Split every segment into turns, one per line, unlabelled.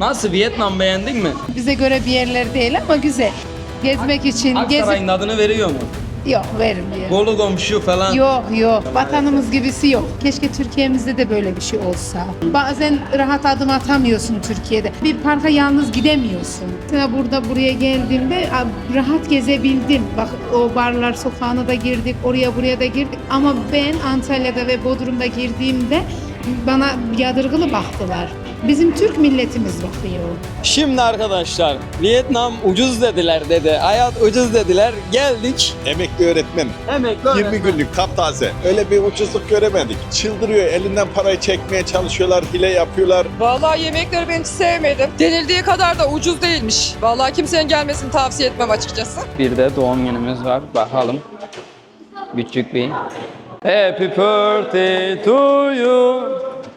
Nasıl Vietnam beğendin mi?
Bize göre bir yerler değil ama güzel. Gezmek için
Aksaray'ın adını veriyor mu?
yok vermiyor.
Kolu komşu falan.
Yok yok vatanımız gibisi yok. Keşke Türkiye'mizde de böyle bir şey olsa. Bazen rahat adım atamıyorsun Türkiye'de. Bir parka yalnız gidemiyorsun. Mesela burada buraya geldiğimde a, rahat gezebildim. Bak o barlar sokağına da girdik, oraya buraya da girdik. Ama ben Antalya'da ve Bodrum'da girdiğimde bana yadırgılı baktılar. Bizim Türk milletimiz bakıyor.
Şimdi arkadaşlar Vietnam ucuz dediler dedi. Hayat ucuz dediler. Geldik.
Emekli öğretmen.
Emekli
20 günlük taptaze. Öyle bir ucuzluk göremedik. Çıldırıyor. Elinden parayı çekmeye çalışıyorlar. Hile yapıyorlar.
Vallahi yemekleri ben hiç sevmedim. Denildiği kadar da ucuz değilmiş. Vallahi kimsenin gelmesini tavsiye etmem açıkçası.
Bir de doğum günümüz var. Bakalım. Küçük bir. Happy birthday to you.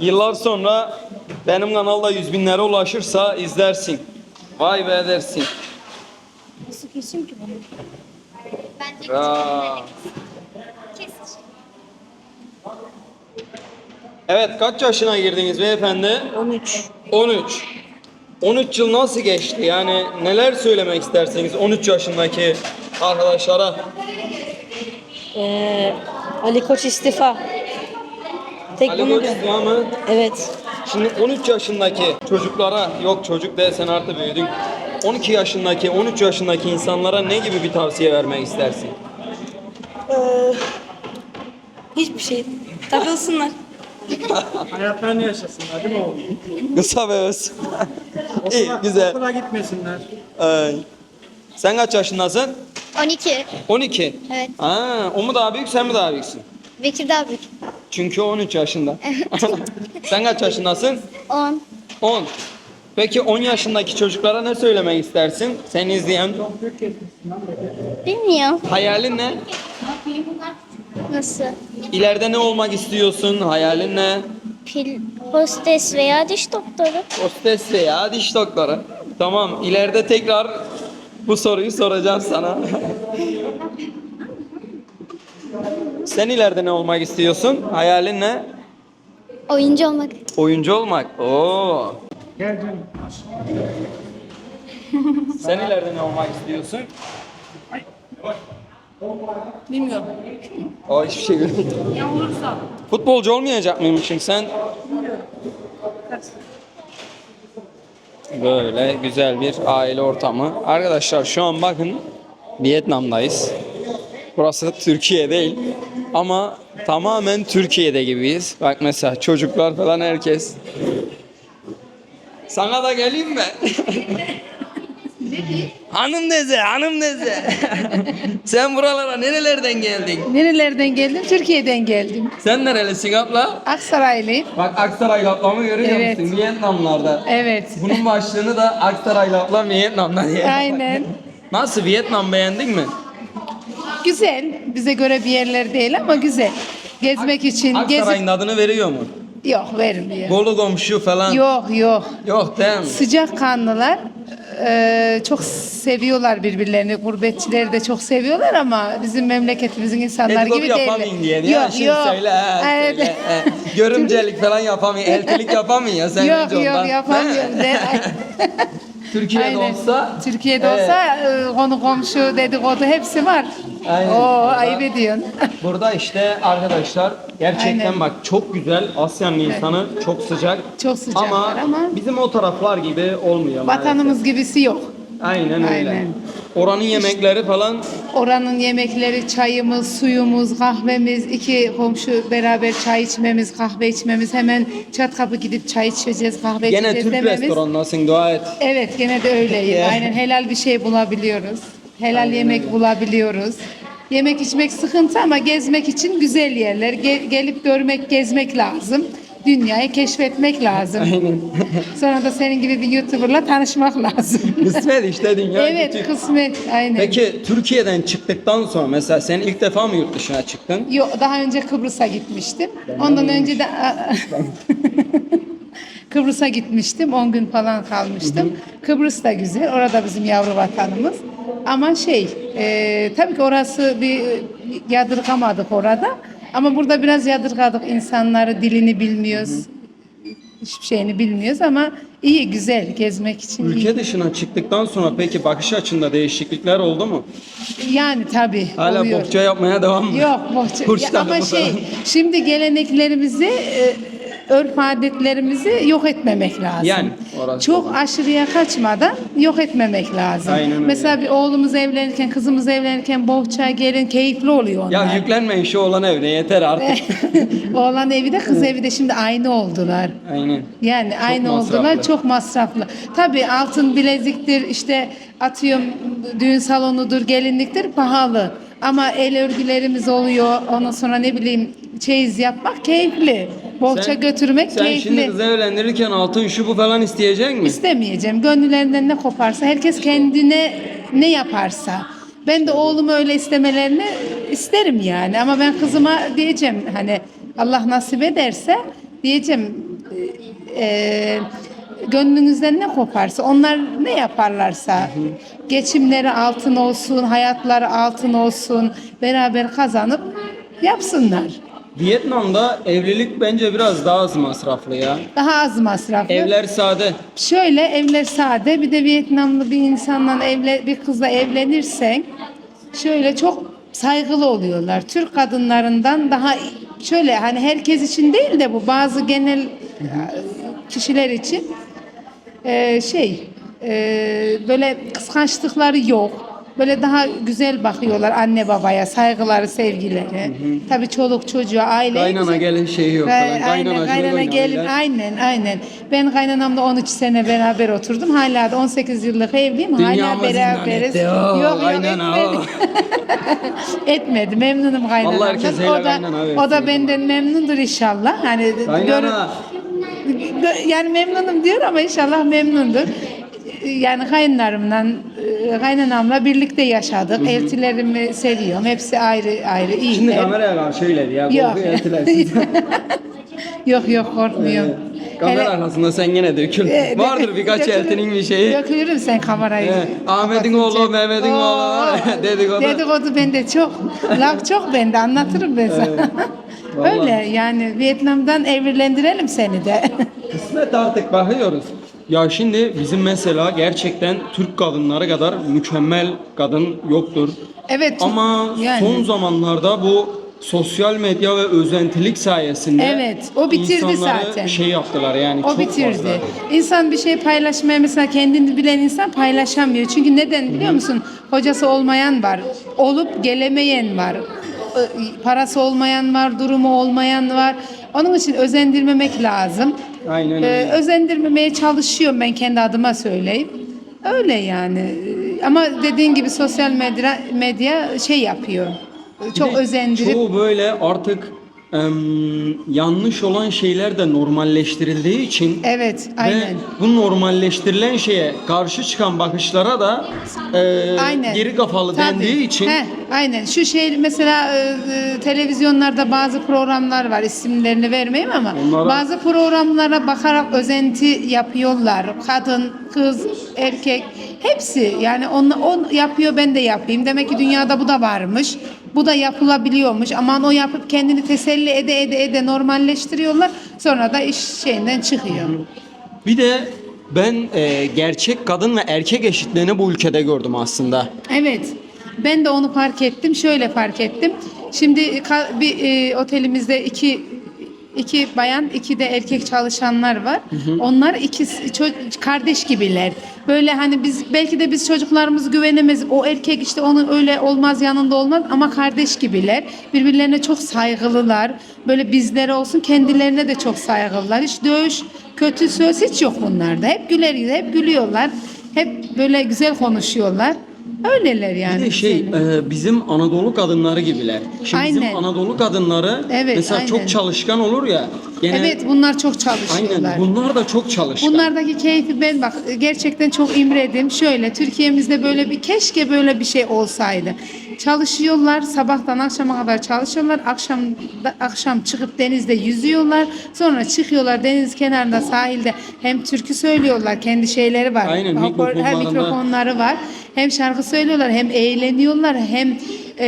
Yıllar sonra benim kanalda yüz binlere ulaşırsa izlersin. Vay be dersin.
Nasıl keseyim ki bunu? Bence
Ya.
kes.
Evet kaç yaşına girdiniz beyefendi?
13.
13. 13 yıl nasıl geçti? Yani neler söylemek istersiniz 13 yaşındaki arkadaşlara?
Ee, Ali Koç istifa. Tek
Ali
bunu
mı?
Evet.
Şimdi 13 yaşındaki çocuklara, yok çocuk de sen artık büyüdün. 12 yaşındaki, 13 yaşındaki insanlara ne gibi bir tavsiye vermek istersin?
Hiçbir şey. Takılsınlar.
Hayatlarını yaşasınlar değil mi oğlum?
Kısa ve öz. İyi, güzel.
Okula gitmesinler.
Ay. Sen kaç yaşındasın?
12.
12.
Evet.
Aa, o mu daha büyük, sen mi daha büyüksün?
Bekir daha büyük.
Çünkü o 13 yaşında. sen kaç yaşındasın?
10.
10. Peki 10 yaşındaki çocuklara ne söylemek istersin? Seni izleyen.
Bilmiyorum.
Hayalin ne?
Nasıl?
İleride ne olmak istiyorsun? Hayalin ne?
Pil, hostes veya diş doktoru.
Hostes veya diş doktoru. Tamam, ileride tekrar bu soruyu soracağım sana. Sen ileride ne olmak istiyorsun? Hayalin ne?
Oyuncu olmak.
Oyuncu olmak. Oo.
Gel canım.
Sen ileride ne olmak istiyorsun?
Bilmiyorum.
O hiçbir şey görmedim. Futbolcu olmayacak mıymışsın sen? Böyle güzel bir aile ortamı. Arkadaşlar şu an bakın Vietnam'dayız. Burası Türkiye değil. Ama tamamen Türkiye'de gibiyiz. Bak mesela çocuklar falan herkes. Sana da geleyim mi? hanım deze, hanım deze. Sen buralara nerelerden geldin?
Nerelerden geldim? Türkiye'den geldim.
Sen nerelisin abla?
Aksaraylıyım.
Bak Aksaray ablamı görüyor
Evet.
musun? Vietnamlarda.
Evet.
Bunun başlığını da Aksaray ablam Vietnam'da diye.
Aynen.
Nasıl Vietnam beğendin mi?
Güzel. Bize göre bir yerler değil ama güzel. Gezmek için
Aksaray'ın adını veriyor mu?
yok vermiyor.
Kolu komşu falan.
Yok yok.
Yok değil mi?
Sıcak kanlılar eee, çok seviyorlar birbirlerini. Gurbetçileri de çok seviyorlar ama bizim memleketimizin insanlar
Dedikodu
gibi değil.
yapamayın diye. Ya
Yok
şimdi
yok.
söyle. He,
Evet.
söyle, he. Görümcelik falan yapamıyor. Eltilik yapamıyor ya sen
Yok
önce ondan.
yok yapamıyorum.
Türkiye'de
Aynen.
olsa.
Türkiye'de
Evet.
olsa e, konu komşu dedikodu hepsi var.
Aynen.
Oo
Burada-
ayıp ediyorsun.
Burada işte arkadaşlar gerçekten
Aynen.
bak çok güzel Asya'nın insanı çok sıcak.
Çok sıcaklar
ama,
ama
bizim o taraflar gibi olmuyor.
Vatanımız gibisi yok.
maalesef. Aynen öyle.
Aynen.
Oranın yemekleri falan
Oranın yemekleri, çayımız, suyumuz, kahvemiz, iki komşu beraber çay içmemiz, kahve içmemiz, hemen çat kapı gidip çay içeceğiz, kahve
gene
içeceğiz
Türk
dememiz.
restoranındasın dua et.
Evet gene de öyleyim. Aynen helal bir şey bulabiliyoruz. Helal yemek bulabiliyoruz. Yemek içmek sıkıntı ama gezmek için güzel yerler. Ge- gelip görmek, gezmek lazım. Dünyayı keşfetmek lazım. Sonra da senin gibi bir YouTuber'la tanışmak lazım.
Kısmet işte dünya.
evet
küçük.
kısmet aynen.
Peki Türkiye'den çıktıktan sonra mesela sen ilk defa mı yurt dışına çıktın?
Yok daha önce Kıbrıs'a gitmiştim. Ondan önce de Kıbrıs'a gitmiştim. 10 gün falan kalmıştım. Kıbrıs da güzel. Orada bizim yavru vatanımız. Ama şey, e, tabii ki orası bir yadırgamadık orada. Ama burada biraz yadırgadık insanları, dilini bilmiyoruz. Hiçbir şeyini bilmiyoruz ama iyi, güzel gezmek için iyi.
Ülke dışına çıktıktan sonra peki bakış açında değişiklikler oldu mu?
Yani tabii
Hala
oluyor.
bohça yapmaya devam mı?
Yok bohça. Ya ama şey şimdi geleneklerimizi e, örf adetlerimizi yok etmemek lazım.
Yani, orası
Çok aşırıya kaçmadan yok etmemek lazım.
Aynen öyle.
Mesela bir oğlumuz evlenirken, kızımız evlenirken bohça, gelin keyifli oluyor onlar.
Ya yüklenmeyin şu olan evine yeter artık.
Oğlan evi de kız evi de şimdi aynı oldular.
Aynen.
Yani aynı
masraflı.
oldular çok masraflı. Tabii altın bileziktir işte atıyorum düğün salonudur gelinliktir pahalı. Ama el örgülerimiz oluyor ondan sonra ne bileyim çeyiz yapmak keyifli. Bohça
Sen-
götürmek
Sen
keyifli.
şimdi kızı evlendirirken altın şu bu falan isteyecek mi?
İstemeyeceğim. Gönüllerinden ne koparsa herkes kendine ne yaparsa. Ben de oğlumu öyle istemelerini isterim yani. Ama ben kızıma diyeceğim hani Allah nasip ederse diyeceğim e, gönlünüzden ne koparsa onlar ne yaparlarsa geçimleri altın olsun, hayatları altın olsun beraber kazanıp yapsınlar.
Vietnam'da evlilik bence biraz daha az masraflı ya.
Daha az masraflı.
Evler sade.
Şöyle evler sade bir de Vietnamlı bir insanla evle bir kızla evlenirsen şöyle çok saygılı oluyorlar. Türk kadınlarından daha şöyle hani herkes için değil de bu bazı genel e, kişiler için e, şey e, böyle kıskançlıkları yok. Böyle daha güzel bakıyorlar anne babaya, saygıları, sevgileri. Tabii çoluk çocuğa, aile.
Kaynana gelin şeyi yok falan.
Aynen,
Kaynana
kaynana gelin, aynen, aynen. Ben kaynanamla 13 sene beraber oturdum. Hala da 18 yıllık evliyim.
Dünyamı
hala beraberiz.
etti. Oo,
yok yok
kaynana,
etmedi. etmedi. Memnunum kaynanamdan. O da, o da benden memnundur inşallah. Hani
Kaynana.
gör- yani memnunum diyor ama inşallah memnundur. Yani kayınlarımla, e, kaynanamla birlikte yaşadık. Eltilerimi seviyorum. Hepsi ayrı ayrı iyi.
Şimdi kameraya karşı öyle ya.
Yok. Yok yok korkmuyorum.
Kamera
Hele-
arkasında sen yine dökül.
E,
Vardır birkaç
dökülür-
eltinin bir şeyi.
Dökülürüm sen kamerayı.
He, Ahmet'in
kapatınca.
oğlu, Mehmet'in oğlu
Oo,
dedikodu.
Dedikodu bende çok. Laf çok bende anlatırım ben sana.
Vallahi.
Öyle yani Vietnam'dan evlendirelim seni de.
Kısmet artık bakıyoruz. Ya şimdi bizim mesela gerçekten Türk kadınları kadar mükemmel kadın yoktur.
evet.
Ama
yani.
son zamanlarda bu sosyal medya ve özentilik sayesinde
Evet, o bitirdi zaten.
şey yaptılar yani
O
çok
bitirdi.
fazla.
İnsan bir şey paylaşmaya mesela kendini bilen insan paylaşamıyor. Çünkü neden biliyor musun? Hocası olmayan var. Olup gelemeyen var. Ö- Parası olmayan var, durumu olmayan var. Onun için özendirmemek lazım.
Aynen
Ee,
öyle.
özendirmemeye çalışıyorum ben kendi adıma söyleyeyim. Öyle yani. Ama dediğin gibi sosyal medya, medya şey yapıyor. Çok
Bir de
özendirip
Çoğu böyle artık yanlış olan şeyler de normalleştirildiği için
evet aynen.
Ve bu normalleştirilen şeye karşı çıkan bakışlara da e,
Aynen.
geri kafalı
Tabii.
dendiği için
Heh, aynen. Şu şey mesela e, e, televizyonlarda bazı programlar var. isimlerini vermeyeyim ama
Onlara-
bazı programlara bakarak özenti yapıyorlar. Kadın, kız, erkek hepsi yani onu on yapıyor ben de yapayım. Demek ki dünyada bu da varmış. Bu da yapılabiliyormuş. Aman o yapıp kendini teselli ede ede ede normalleştiriyorlar. Sonra da iş şeyinden çıkıyor.
bir de ben e, gerçek kadın ve erkek eşitliğini bu ülkede gördüm aslında.
Evet. Ben de onu fark ettim. Şöyle fark ettim. Şimdi bir e, otelimizde iki iki bayan, iki de erkek çalışanlar var. Onlar ikisi kardeş gibiler. Böyle hani biz belki de biz çocuklarımız güvenemez. O erkek işte onun öyle olmaz yanında olmaz ama kardeş gibiler. Birbirlerine çok saygılılar. Böyle bizlere olsun kendilerine de çok saygılılar. Hiç dövüş, kötü söz hiç yok bunlarda. Hep güler hep gülüyorlar. Hep böyle güzel konuşuyorlar. Öyleler yani.
Bir de şey e, bizim Anadolu kadınları gibiler. Şimdi
Aynen.
bizim Anadolu kadınları
Evet,
mesela
aynen.
çok çalışkan olur ya. Gene,
Evet bunlar çok çalışıyorlar.
Aynen. Bunlar da çok çalışkan.
Bunlardaki keyfi ben bak gerçekten çok imredim. Şöyle Türkiye'mizde böyle bir keşke böyle bir şey olsaydı. Çalışıyorlar sabahtan akşama kadar çalışıyorlar. Akşam akşam çıkıp denizde yüzüyorlar. Sonra çıkıyorlar deniz kenarında sahilde hem türkü söylüyorlar. Kendi şeyleri var.
Aynen, mikrofonlarında.
mikrofonları var. Hem şarkı söylüyorlar hem eğleniyorlar hem e,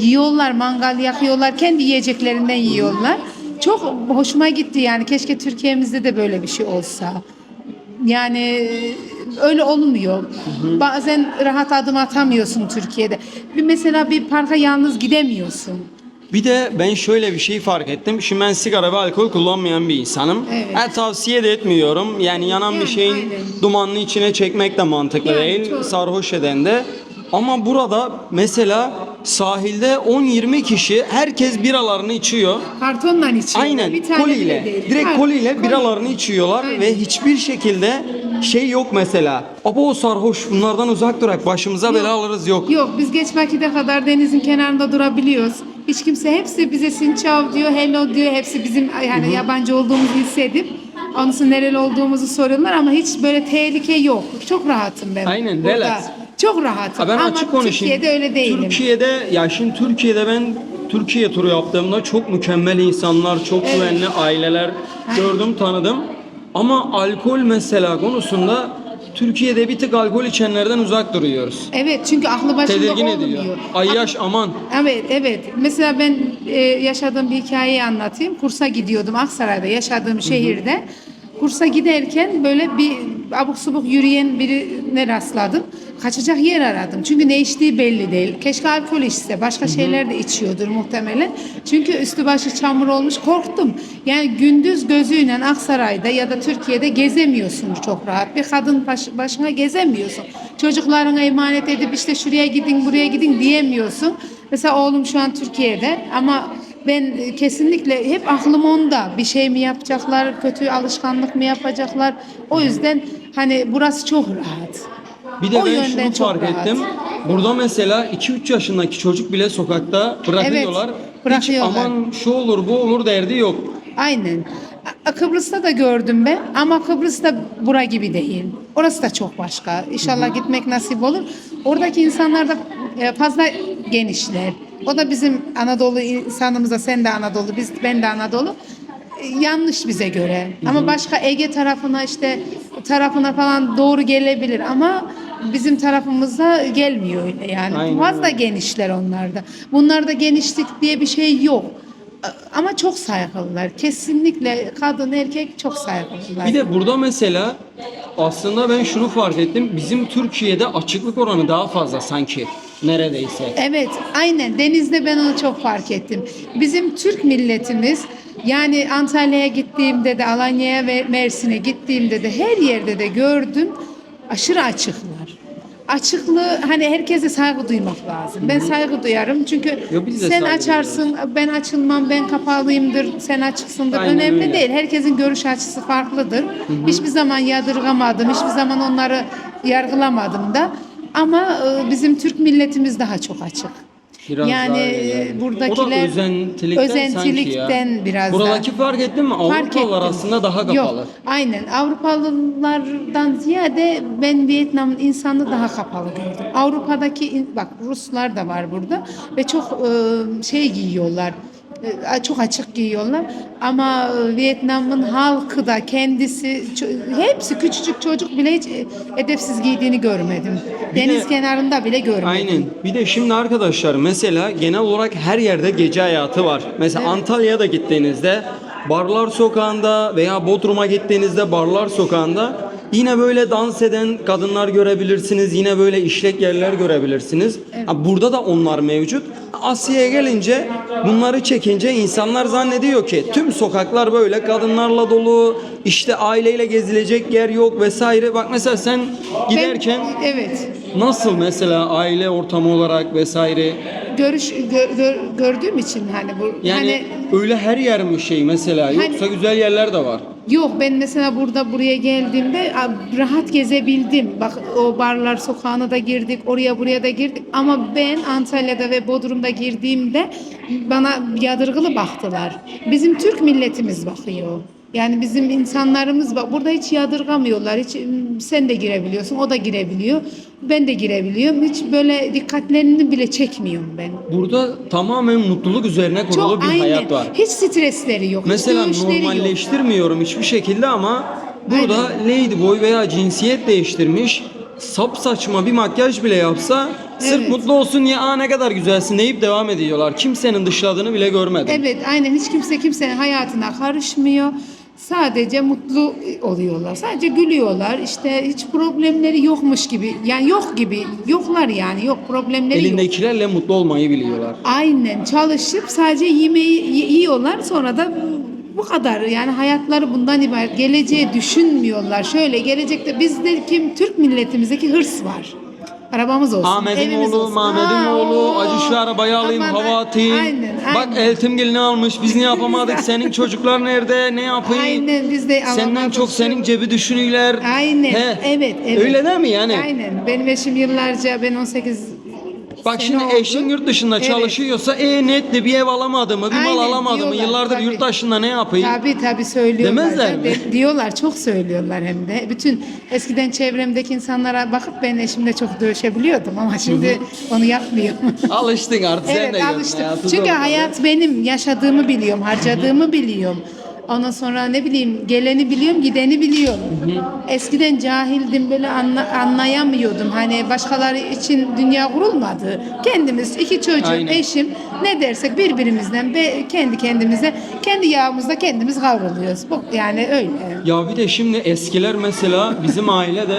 yiyorlar mangal yakıyorlar. Kendi yiyeceklerinden yiyorlar. Çok hoşuma gitti yani keşke Türkiye'mizde de böyle bir şey olsa. Yani öyle olmuyor. Bazen rahat adım atamıyorsun Türkiye'de. Bir mesela bir parka yalnız gidemiyorsun.
Bir de ben şöyle bir şey fark ettim. Şimdi ben sigara ve alkol kullanmayan bir insanım.
Evet.
Ha, tavsiye de etmiyorum. Yani yanan bir
Yani
şeyin
aynen.
dumanını içine çekmek de mantıklı
Yani
değil.
çok-
Sarhoş eden de. Ama burada mesela sahilde 10-20 kişi herkes biralarını içiyor.
Kartonla içiyor.
Aynen
Bir tane
koliyle. Direkt
Kar-
koliyle
koli.
biralarını içiyorlar
Aynen.
ve hiçbir şekilde şey yok mesela. Abo sarhoş bunlardan uzak durak başımıza bela alırız yok.
Yok biz geç vakite kadar denizin kenarında durabiliyoruz. Hiç kimse hepsi bize sinçav diyor, hello diyor. Hepsi bizim yani yabancı olduğumuzu hissedip onun nereli olduğumuzu soruyorlar ama hiç böyle tehlike yok. Çok rahatım ben.
Aynen,
burada.
relax.
Çok rahatım.
Ha ben
ama
açık konuşayım.
Türkiye'de öyle değilim.
Türkiye'de ya şimdi Türkiye'de ben Türkiye turu yaptığımda çok mükemmel insanlar, çok güvenli aileler gördüm, tanıdım. Ama alkol mesela konusunda Türkiye'de bir tık alkol içenlerden uzak duruyoruz.
Evet çünkü aklı başında
Tedirgin
olmuyor.
ediyor. Ay yaş aman.
Evet evet. Mesela ben e, yaşadığım bir hikayeyi anlatayım. Kursa gidiyordum Aksaray'da yaşadığım şehirde. Kursa giderken böyle bir abuk subuk yürüyen birine rastladım. Kaçacak yer aradım. Çünkü ne içtiği belli değil. Keşke alkol içse. Başka şeyler de içiyordur muhtemelen. Çünkü üstü başı çamur olmuş. Korktum. Yani gündüz gözüyle Aksaray'da ya da Türkiye'de gezemiyorsun çok rahat. Bir kadın baş- başına gezemiyorsun. Çocuklarına emanet edip işte şuraya gidin buraya gidin diyemiyorsun. Mesela oğlum şu an Türkiye'de ama ben kesinlikle hep aklım onda. Bir şey mi yapacaklar, kötü alışkanlık mı yapacaklar? O yüzden hani burası çok rahat.
Bir de
O
ben şunu fark
rahat.
ettim. Burada mesela 2-3 yaşındaki çocuk bile sokakta bırakıyorlar.
Evet, bırakıyorlar.
Hiç aman şu olur bu olur derdi yok.
Aynen. Kıbrıs'ta da gördüm ben ama Kıbrıs'ta bura gibi değil. Orası da çok başka. İnşallah gitmek nasip olur. Oradaki insanlar da e, fazla genişler. O da bizim Anadolu insanımıza sen de Anadolu, biz ben de Anadolu. E, Yanlış bize göre. Ama başka Ege tarafına işte tarafına falan doğru gelebilir ama bizim tarafımızda gelmiyor öyle yani.
Aynen
Fazla genişler onlarda. Bunlarda genişlik diye bir şey yok. Ama çok saygılılar. Kesinlikle kadın erkek çok saygılılar.
Bir de burada mesela aslında ben şunu fark ettim. Bizim Türkiye'de açıklık oranı daha fazla sanki neredeyse.
Evet, aynen. Denizde ben onu çok fark ettim. Bizim Türk milletimiz yani Antalya'ya gittiğimde de Alanya'ya ve Mersin'e gittiğimde de her yerde de gördüm aşırı açıklar. Açıklığı hani herkese saygı duymak lazım. Ben saygı duyarım çünkü
Yo, biz de
sen
saygı
açarsın, ben açılmam, ben kapalıyımdır, sen açıksındır.
Aynen
Önemli
öyle.
değil. Herkesin görüş açısı farklıdır. Hiçbir zaman yadırgamadım, hiçbir zaman onları yargılamadım da. Ama e, bizim Türk milletimiz daha çok açık.
Biraz
yani
öyle yani.
buradakiler
o da özentilikten,
özentilikten
sanki ya.
biraz
Buradaki
daha.
fark ettin mi?
Fark
Avrupalılar
ettim.
aslında daha kapalı.
Yok, aynen. Avrupalılardan ziyade ben Vietnam'ın insanı daha kapalı gördüm. Avrupa'daki bak Ruslar da var burada ve çok e, şey giyiyorlar. E, Çok açık giyiyorlar ama e, Vietnam'ın halkı da kendisi hepsi küçücük çocuk bile hiç e, edepsiz giydiğini görmedim.
Bir
Deniz
de-
kenarında bile görmedim.
Aynen. Bir de şimdi arkadaşlar mesela genel olarak her yerde gece hayatı var. Mesela Antalya'da gittiğinizde Barlar Sokağı'nda veya Bodrum'a gittiğinizde Barlar Sokağı'nda yine böyle dans eden kadınlar görebilirsiniz. Yine böyle işlek yerler görebilirsiniz. Ha, Burada da onlar mevcut. Asya'ya gelince bunları çekince insanlar zannediyor ki tüm sokaklar böyle kadınlarla dolu. işte aileyle gezilecek yer yok vesaire. Bak mesela sen
Ben-
giderken
evet.
Nasıl mesela aile ortamı olarak vesaire
görüş gö- gö- gördüğüm için hani bu
Yani
hani
öyle her yer mi şey mesela
Hani-
yoksa güzel yerler de var.
Yok ben mesela burada buraya geldiğimde rahat gezebildim. Bak o barlar sokağına da girdik, oraya buraya da girdik. Ama ben Antalya'da ve Bodrum'da girdiğimde bana yadırgılı baktılar. Bizim Türk milletimiz bakıyor. Yani bizim insanlarımız bak burada hiç yadırgamıyorlar. Hiç "Hmm, sen de girebiliyorsun, o da girebiliyor. Ben de girebiliyorum. Hiç böyle dikkatlerini bile çekmiyorum ben.
Burada tamamen mutluluk üzerine kurulu bir
aynen.
hayat var.
Hiç stresleri yok. hiç
Mesela
dövüşleri yok.
normalleştirmiyorum hiçbir şekilde ama burada ladyboy veya cinsiyet değiştirmiş sap saçma bir makyaj bile yapsa sırf
Evet.
mutlu olsun diye aa ne kadar güzelsin deyip devam ediyorlar. Kimsenin dışladığını bile görmedim.
Evet aynen hiç kimse kimsenin hayatına karışmıyor. Sadece mutlu oluyorlar. Sadece gülüyorlar. İşte hiç problemleri yokmuş gibi. Yani yok gibi. Yoklar yani. Yok problemleri yok.
Elindekilerle mutlu olmayı biliyorlar.
Aynen çalışıp sadece yemeği yiyorlar sonra da bu kadar yani hayatları bundan ibaret. Geleceği düşünmüyorlar. Şöyle gelecekte bizde kim Türk milletimizdeki hırs var. Arabamız olsun.
Ahmet'in
evimiz
oğlu,
olsun.
Mahmet'in
Aa,
oğlu,
oo.
acı şu arabayı alayım,
Aman,
hava atayım.
Aynen,
Bak
aynen.
Eltim gelini almış, biz ne yapamadık, senin çocuklar nerede, ne yapayım?
Aynen biz de
Senden
alamadık.
çok senin cebi düşünüyorlar.
Aynen.
He.
Evet, evet.
Öyle değil mi yani?
Aynen. Benim eşim yıllarca ben 18
Bak
sene
şimdi
oldu.
eşin yurt dışında
Evet.
çalışıyorsa e netti bir ev alamadı mı, bir mal
Aynen,
alamadı mı,
diyorlar,
yıllardır
tabii.
yurt dışında ne yapayım?
Tabii tabii söylüyorlar.
Demezler mi?
Diyorlar çok söylüyorlar hem de. Bütün eskiden çevremdeki insanlara bakıp ben eşimle çok dövüşebiliyordum ama şimdi onu yapmıyorum.
Alıştın artık sen de
evet alıştım.
hayatı
Çünkü
zor.
hayat benim yaşadığımı biliyorum, harcadığımı biliyorum. Ondan sonra ne bileyim geleni biliyorum, gideni biliyorum. Eskiden cahildim böyle anla- anlayamıyordum. Hani başkaları için dünya kurulmadı. Kendimiz iki çocuğum,
Aynen.
eşim ne dersek birbirimizden be, kendi kendimize kendi yağımızda kendimiz kavruluyoruz. Bu yani öyle.
Ya bir de şimdi eskiler mesela bizim ailede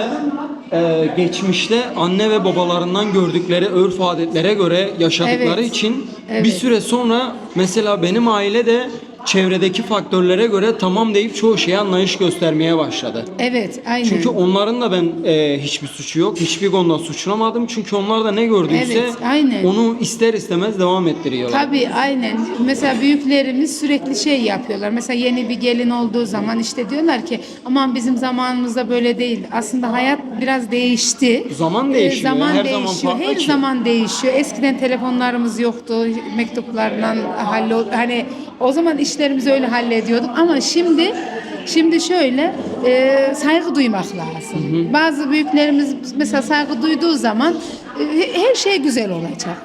e, geçmişte anne ve babalarından gördükleri örf adetlere göre yaşadıkları
Evet.
için
Evet.
bir süre sonra mesela benim aile de çevredeki faktörlere göre tamam deyip çoğu şeye anlayış göstermeye başladı.
Evet, aynen.
Çünkü onların da ben e, hiçbir suçu yok. Hiçbir konuda suçlamadım. Çünkü onlar da ne gördüyse
Evet, aynen.
onu ister istemez devam ettiriyorlar.
Tabii aynen. Mesela büyüklerimiz sürekli şey yapıyorlar. Mesela yeni bir gelin olduğu zaman işte diyorlar ki aman bizim zamanımızda böyle değil. Aslında hayat biraz değişti.
Zaman
Ee,
değişiyor.
zaman
Her zaman
değişiyor.
farklı
Her
ki.
zaman değişiyor. Eskiden telefonlarımız yoktu. Mektuplarla hallol hani o zaman işlerimizi öyle hallediyorduk ama şimdi Şimdi şöyle e, saygı duymak lazım. Bazı büyüklerimiz mesela saygı duyduğu zaman e, her şey güzel olacak.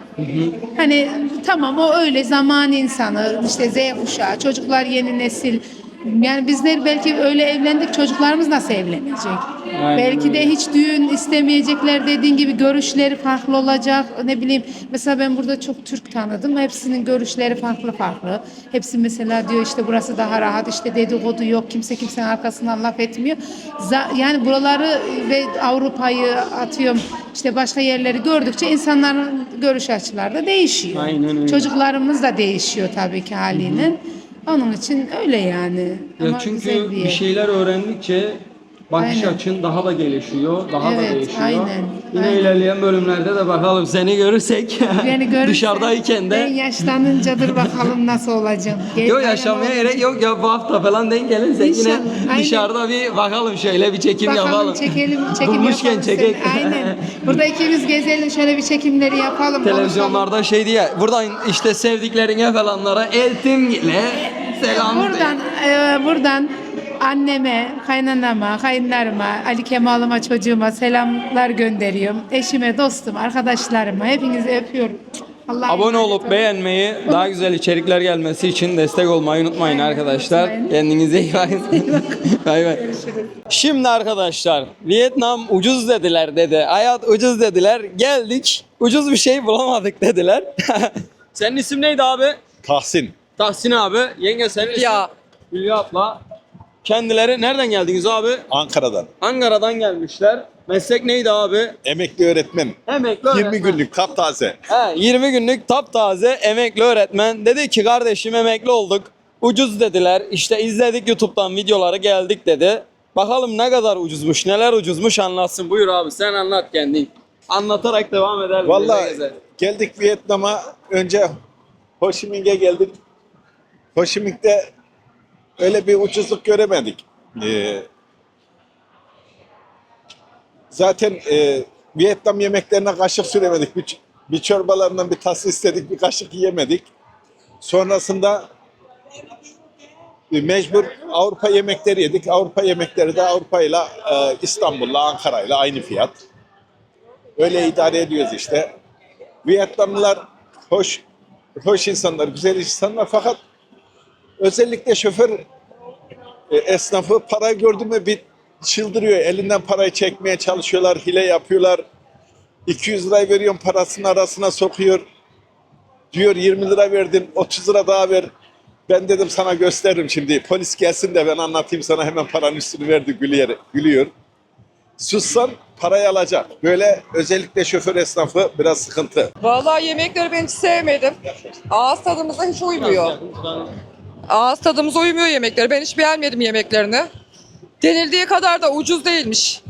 Hani tamam o öyle zaman insanı işte Z kuşağı çocuklar yeni nesil yani bizler belki öyle evlendik çocuklarımız nasıl evlenecek?
Aynen
belki de hiç düğün istemeyecekler dediğin gibi görüşleri farklı olacak. Ne bileyim mesela ben burada çok Türk tanıdım. Hepsinin görüşleri farklı farklı. Hepsi mesela diyor işte burası daha rahat işte dedikodu yok. Kimse kimsenin arkasından laf etmiyor. Yani buraları ve Avrupa'yı atıyorum işte başka yerleri gördükçe insanların görüş açıları da değişiyor.
Aynen öyle.
Çocuklarımız da değişiyor tabii ki haliyle. Onun için öyle yani.
Ya
Ama
çünkü
güzel
bir,
yer.
şeyler öğrendikçe bakış
Aynen.
açın daha da gelişiyor, daha
Evet,
da değişiyor.
aynen,
Yine
aynen.
ilerleyen bölümlerde de bakalım seni görürsek
Beni görürsen,
dışarıdayken
Ben
de
yaşlanınca dur bakalım nasıl olacağım. Gel
Yok yaşamaya gerek yok ya bu hafta falan denk gelirsek yine
İnşallah, aynen.
dışarıda bir bakalım şöyle bir çekim
Bakalım
yapalım.
çekelim, çekim
Bulmuşken
yapalım.
çekek.
seni. Aynen. Burada ikimiz gezelim şöyle bir çekimleri yapalım. konuşalım.
Televizyonlarda şey diye buradan işte sevdiklerine falanlara eltim ile selam.
Buradan, e, buradan anneme, kaynanama, kayınlarıma, Ali Kemal'ıma, çocuğuma selamlar gönderiyorum. Eşime, dostum, arkadaşlarıma hepinizi öpüyorum. Allah'a
Abone olup
olun.
beğenmeyi, daha güzel içerikler gelmesi için destek olmayı unutmayın
Aynen,
arkadaşlar.
unutmayın.
Kendinize iyi bakın. bay bay. Şimdi arkadaşlar Vietnam ucuz dediler dedi. Hayat ucuz dediler. Geldik. Ucuz bir şey bulamadık dediler. Senin isim neydi abi?
Tahsin.
Tahsin abi. Yenge senin isim?
Ya.
Hülya abla. Kendileri nereden geldiniz abi?
Ankara'dan.
Ankara'dan gelmişler. Meslek neydi abi?
Emekli öğretmen.
Emekli
20
öğretmen.
günlük taptaze.
He, 20 günlük taptaze emekli öğretmen. Dedi ki kardeşim emekli olduk. Ucuz dediler. İşte izledik YouTube'dan videoları geldik dedi. Bakalım ne kadar ucuzmuş, neler ucuzmuş anlatsın. Buyur abi sen anlat kendin. Anlatarak devam edelim. Gezer.
Geldik Vietnam'a. Önce Ho Chi Minh'e geldik. Ho Chi Minh'te öyle bir ucuzluk göremedik. Ee, zaten e, Vietnam yemeklerine kaşık süremedik. Bir, bir çorbalarından bir tas istedik, bir kaşık yemedik. Sonrasında e, mecbur Avrupa yemekleri yedik. Avrupa yemekleri de Avrupa ile e, İstanbul'la, Ankara'yla aynı fiyat. Öyle idare ediyoruz işte. Vietnamlılar hoş hoş insanlar, güzel insanlar fakat özellikle şoför e, esnafı para gördü mü bir çıldırıyor. Elinden parayı çekmeye çalışıyorlar, hile yapıyorlar. 200 lirayı veriyorum parasının arasına sokuyor. Diyor 20 lira verdin, 30 lira daha ver. Ben dedim sana gösteririm şimdi. Polis gelsin de ben anlatayım sana hemen paranın üstünü verdi gülüyor. gülüyor. Sussan parayı alacak. Böyle özellikle şoför esnafı biraz sıkıntı.
Vallahi yemekleri ben hiç sevmedim. Ağız tadımıza hiç uymuyor. Ağız tadımıza uymuyor yemekleri. Ben hiç beğenmedim yemeklerini. Denildiği kadar da ucuz değilmiş.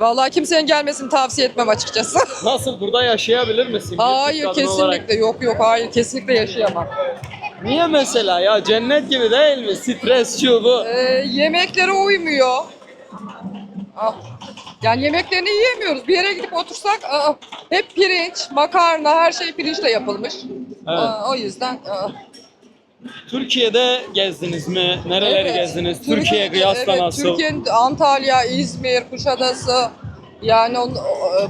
Vallahi kimsenin gelmesini tavsiye etmem açıkçası.
Nasıl burada yaşayabilir misin? Bir
hayır
kadın
kesinlikle
olarak?
yok yok hayır kesinlikle yaşayamam.
Niye mesela ya cennet gibi değil mi? Stres şu bu.
Ee, yemeklere uymuyor. Ah. Yani yemeklerini yiyemiyoruz. Bir yere gidip otursak aa, hep pirinç, makarna, her şey pirinçle yapılmış.
Evet.
Aa, o yüzden aa.
Türkiye'de gezdiniz mi? Nereleri
Evet,
gezdiniz? Türkiye kıyasla
evet,
nasıl?
Türkiye'nin Antalya, İzmir, Kuşadası yani on,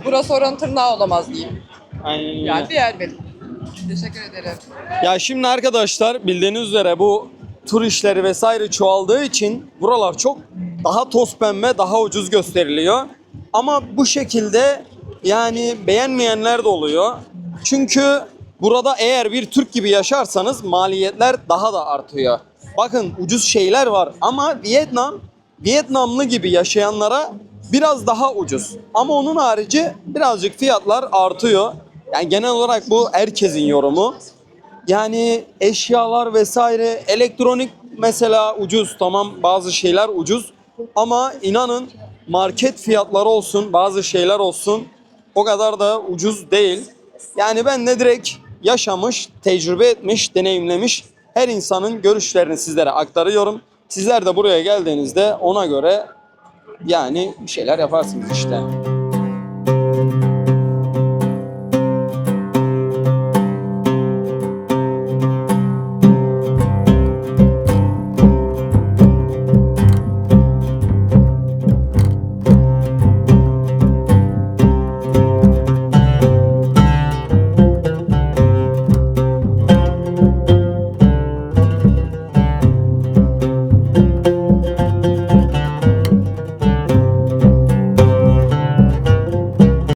burası oranın tırnağı olamaz diyeyim.
Aynen öyle.
Yani beğenmedim. Teşekkür ederim.
Ya şimdi arkadaşlar bildiğiniz üzere bu tur işleri vesaire çoğaldığı için buralar çok daha toz pembe, daha ucuz gösteriliyor. Ama bu şekilde yani beğenmeyenler de oluyor. Çünkü burada eğer bir Türk gibi yaşarsanız maliyetler daha da artıyor. Bakın ucuz şeyler var ama Vietnam Vietnamlı gibi yaşayanlara biraz daha ucuz. Ama onun harici birazcık fiyatlar artıyor. Yani genel olarak bu herkesin yorumu. Yani eşyalar vesaire, elektronik mesela ucuz tamam bazı şeyler ucuz ama inanın market fiyatları olsun bazı şeyler olsun o kadar da ucuz değil. Yani ben de direkt yaşamış, tecrübe etmiş, deneyimlemiş her insanın görüşlerini sizlere aktarıyorum. Sizler de buraya geldiğinizde ona göre yani bir şeyler yaparsınız işte.